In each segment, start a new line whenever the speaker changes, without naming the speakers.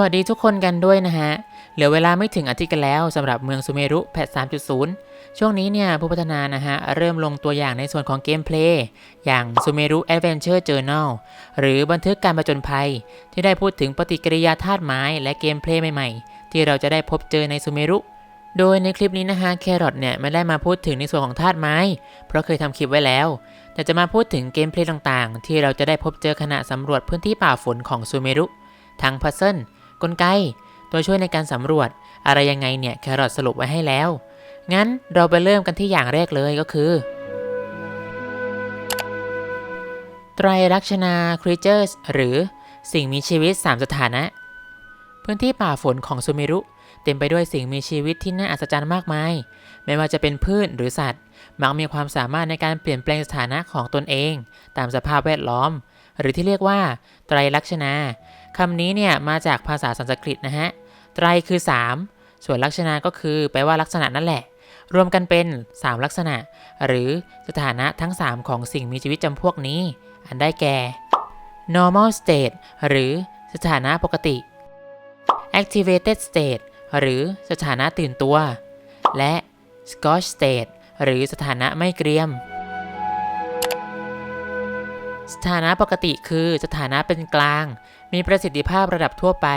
วัสดีทุกคนกันด้วยนะฮะ เหลือเวลาไม่ถึงอาทิตย์กันแล้วสำหรับเมืองซูเมรุแพท 3.0 ช่วงนี้เนี่ยผู้พัฒนานะฮะ เริ่มลงตัวอย่างในส่วนของเกมเพลย์อย่างซูเมรุแอดเวนเจอร์เจอร์นลหรือบันทึกการประจนภัย ที่ได้พูดถึงปฏิกิริยาธาตุไม้และเกมเพลย์ใหม่ๆ ที่เราจะได้พบเจอในซูเมรุโดยในคลิปนี้นะฮะแครอทเนี่ยไม่ได้มาพูดถึงในส่วนของธาตุไม้ เพราะเคยทำคลิปไว้แล้ว แต่จะมาพูดถึงเกมเพลย์ต่างๆ ที่เราจะได้พบเจอขณะสำรวจพื้นที่ป่าฝนของซูเมรุทั้งพัซเซิล กลไก ตัวช่วยในการสำรวจ อะไรยังไงเนี่ยแครอทสรุปไว้ให้แล้ว งั้นเราไปเริ่มกันที่อย่างแรกเลยก็คือไตรลักษณา creatures หรือสิ่งมีชีวิต 3 สถานะ พื้นที่ป่าฝนของซูเมรุเต็มไปด้วยสิ่งมีชีวิตที่น่าอัศจรรย์มากมาย ไม่ว่าจะเป็นพืชหรือสัตว์ มักมีความสามารถในการเปลี่ยนแปลงสถานะของตนเอง ตามสภาพแวดล้อม หรือที่เรียกว่า ไตรลักษณา คำนี้เนี่ยมาจากภาษาสันสกฤตนะฮะ ไตรคือ 3 ส่วนลักษณะก็คือแปลว่าลักษณะนั่นแหละ รวมกันเป็น 3 ลักษณะ หรือสถานะทั้ง 3 ของสิ่งมีชีวิตจำพวกนี้ อันได้แก่ normal state หรือสถานะปกติ activated state หรือสถานะตื่นตัว และ scotch state หรือสถานะไม่เกรียม สถานะปกติคือสถานะเป็นกลาง มีประสิทธิภาพระดับทั่วไป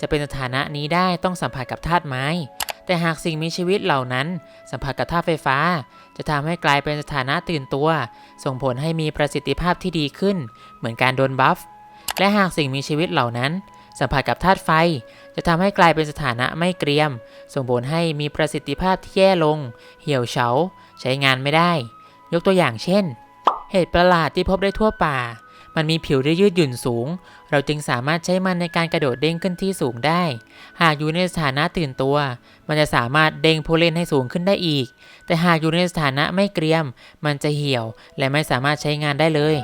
จะเป็นสถานะนี้ได้ต้องสัมผัสกับธาตุไม้ แต่หากสิ่งมีชีวิตเหล่านั้น สัมผัสกับธาตุไฟฟ้า จะทำให้กลายเป็นสถานะตื่นตัว ส่งผลให้มีประสิทธิภาพที่ดีขึ้น เหมือนการโดนบัฟ และหากสิ่งมีชีวิตเหล่านั้น สัมผัสกับธาตุไฟ จะทำให้กลายเป็นสถานะไม่เกรียม ส่งผลให้มีประสิทธิภาพที่แย่ลง เหี่ยวเฉา ใช้งานไม่ได้ ยกตัวอย่างเช่น เห็ดประหลาดที่พบได้ทั่วป่า มันมีผิวที่ยืดหยุ่นสูง เราจึงสามารถใช้มันในการกระโดดเด้งขึ้นที่สูงได้ หากอยู่ในสถานะตื่นตัว มันจะสามารถเด้งผู้เล่นให้สูงขึ้นได้อีก แต่หากอยู่ในสถานะไม่เกรียม มันจะเหี่ยวและไม่สามารถใช้งานได้เลย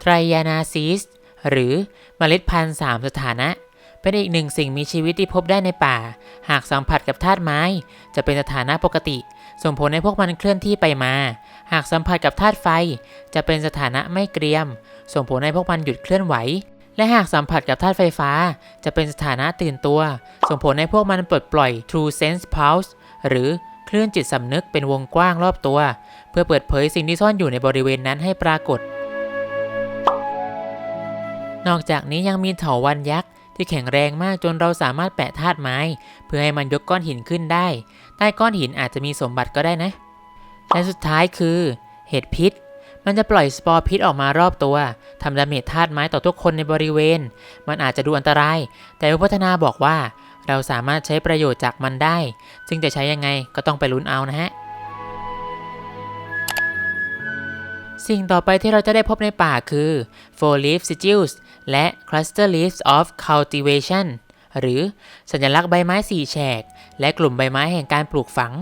ไทรยานาซิสหรือเมล็ดพันธุ์สามสถานะ เป็นอีกหนึ่งสิ่งมีชีวิตที่พบได้ในป่า หากสัมผัสกับธาตุไม้ จะเป็นสถานะปกติ ส่งผลให้พวกมันเคลื่อนที่ไปมา หากสัมผัสกับธาตุไฟ จะเป็นสถานะไม่เกรียม ส่งผลให้พวกมันหยุดเคลื่อนไหว และหากสัมผัสกับธาตุไฟฟ้า จะเป็นสถานะตื่นตัว ส่งผลให้พวกมันปลดปล่อย True Sense Pulse หรือเคลื่อนจิตสำนึกเป็นวงกว้างรอบตัว เพื่อเปิดเผยสิ่งที่ซ่อนอยู่ในบริเวณนั้นให้ปรากฏ นอกจากนี้ยังมีเถาวัลย์ยักษ์ ที่แข็งแรงมากจนเราสามารถแปะธาตุไม้ เพื่อให้มันยกก้อนหินขึ้นได้ ใต้ก้อนหินอาจจะมีสมบัติก็ได้นะ และสุดท้ายคือ เห็ดพิษ มันจะปล่อยสปอร์พิษออกมารอบตัวทำดาเมจธาตุไม้ต่อทุกคนในบริเวณ มันอาจจะดูอันตราย แต่ผู้พัฒนาบอกว่า เราสามารถใช้ประโยชน์จากมันได้ ซึ่งจะใช้ยังไงก็ต้องไปลุ้นเอานะฮะ สิ่งต่อไปที่เราจะได้พบในป่าคือ four leaf sigils และ cluster leaves of cultivation หรือสัญลักษณ์ใบไม้สี่แฉก และกลุ่มใบไม้แห่งการปลูกฝัง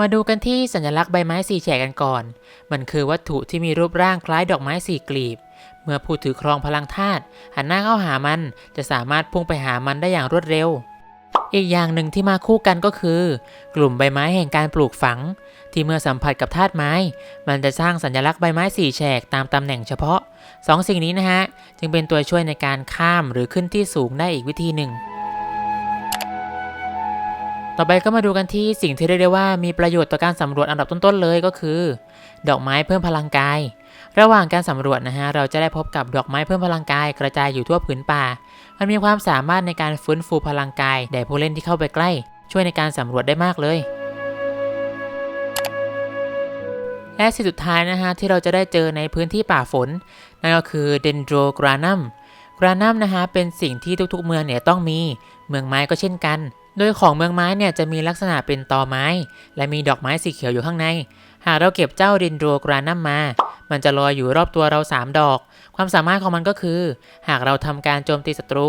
มาดูกันที่สัญลักษณ์ใบไม้สี่แฉกกันก่อน มันคือวัตถุที่มีรูปร่างคล้ายดอกไม้สี่กลีบ เมื่อผู้ถือครองพลังธาตุหันหน้าเข้าหามันจะสามารถพุ่งไปหามันได้อย่างรวดเร็ว อีกอย่างหนึ่งที่มาคู่กันก็คือ กลุ่มใบไม้แห่งการปลูกฝัง ที่เมื่อสัมผัสกับธาตุไม้ มันจะสร้างสัญลักษณ์ใบไม้สี่แฉกตามตำแหน่งเฉพาะสองสิ่งนี้นะฮะ จึงเป็นตัวช่วยในการข้ามหรือขึ้นที่สูงได้อีกวิธีหนึ่ง ต่อไปก็มาดูกันที่สิ่งที่เรียกได้ว่ามีประโยชน์ต่อการสำรวจอันดับต้นๆเลยก็คือ ดอกไม้เพิ่มพลังกาย ระหว่างการสำรวจนะฮะเราจะได้พบกับดอกไม้เพิ่มพลังกายกระจายอยู่ทั่วผืนป่า มันมีความสามารถในการฟื้นฟูพลังกายแด่ผู้เล่นที่เข้าไปใกล้ ช่วยในการสำรวจได้มากเลย และสิ่งสุดท้ายนะฮะที่เราจะได้เจอในพื้นที่ป่าฝน นั่นก็คือ Dendrogranum กรานัมนะฮะเป็นสิ่งที่ทุกๆ เมืองเนี่ยต้องมี เมืองไม้ก็เช่นกัน โดยของเมืองไม้เนี่ยจะมีลักษณะเป็นตอไม้ และมีดอกไม้สีเขียวอยู่ข้างใน หากเราเก็บเจ้าเดนโดรกรานัมมา มันจะลอยอยู่รอบตัวเรา 3 ดอก ความสามารถของมันก็คือ หากเราทำการโจมตีศัตรู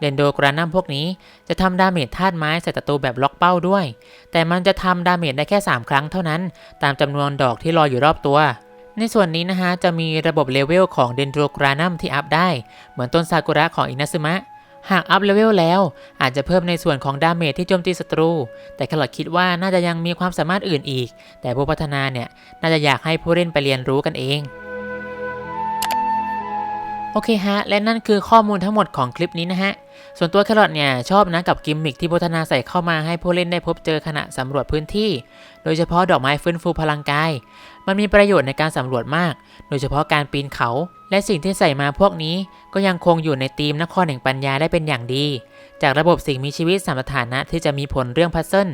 เดนโดกรานัมพวกนี้จะทำดาเมจธาตุไม้ใส่ศัตรูแบบล็อกเป้าด้วย แต่มันจะทำดาเมจได้แค่ 3 ครั้งเท่านั้น ตามจำนวนดอกที่ลอยอยู่รอบตัว ในส่วนนี้นะฮะจะมีระบบเลเวลของเดนโดกรานัมที่อัพได้ เหมือนต้นซากุระของอินาซึมะหากอัพเลเวลแล้วอาจจะเพิ่มในส่วนของดาเมจที่โจมตีศัตรู แต่แครอทคิดว่าน่าจะยังมีความสามารถอื่นอีก แต่ผู้พัฒนาเนี่ยน่าจะอยากให้ผู้เล่นไปเรียนรู้กันเอง โอเคฮะ และนั่นคือข้อมูลทั้งหมดของคลิปนี้นะฮะ ส่วนตัวแครอทเนี่ย ชอบนะกับกิมมิคที่พัฒนาใส่เข้ามาให้ผู้เล่นได้พบเจอขณะสำรวจพื้นที่ โดยเฉพาะดอกไม้ฟื้นฟูพลังกาย มันมีประโยชน์ในการสำรวจมาก โดยเฉพาะการปีนเขา และสิ่งที่ใส่มาพวกนี้ ก็ยังคงอยู่ในธีมนครแห่งปัญญาได้เป็นอย่างดี จากระบบสิ่งมีชีวิตสามสถานะที่จะมีผลเรื่องพัซเซิล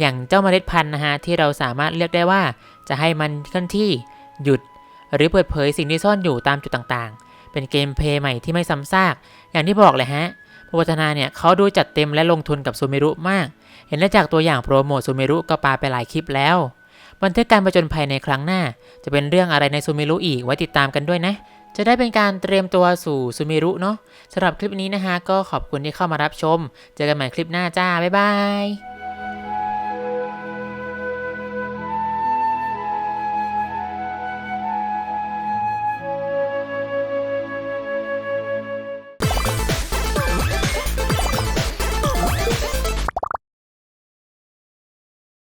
อย่างเจ้าเมล็ดพันธุ์นะฮะที่เราสามารถเลือกได้ว่า จะให้มันเคลื่อนที่ หยุด หรือเปิดเผยสิ่งที่ซ่อนอยู่ตามจุดต่างๆ เป็นเกมเพลย์ใหม่ที่ไม่ซ้ำซาก อย่างที่บอกเลยฮะผู้พัฒนาเนี่ยเขาดูจัดเต็มและลงทุนกับซูเมรุมาก เห็นได้จากตัวอย่างโปรโมทซูเมรุก็ปาไปหลายคลิปแล้ว บันทึกการประจนภัยในครั้งหน้า จะเป็นเรื่องอะไรในซูเมรุอีกไว้ติดตามกันด้วยนะ จะได้เป็นการเตรียมตัวสู่ซูเมรุเนาะสำหรับคลิปนี้นะฮะก็ขอบคุณที่เข้ามารับชม เจอกันใหม่คลิปหน้าจ้าบ๊ายบาย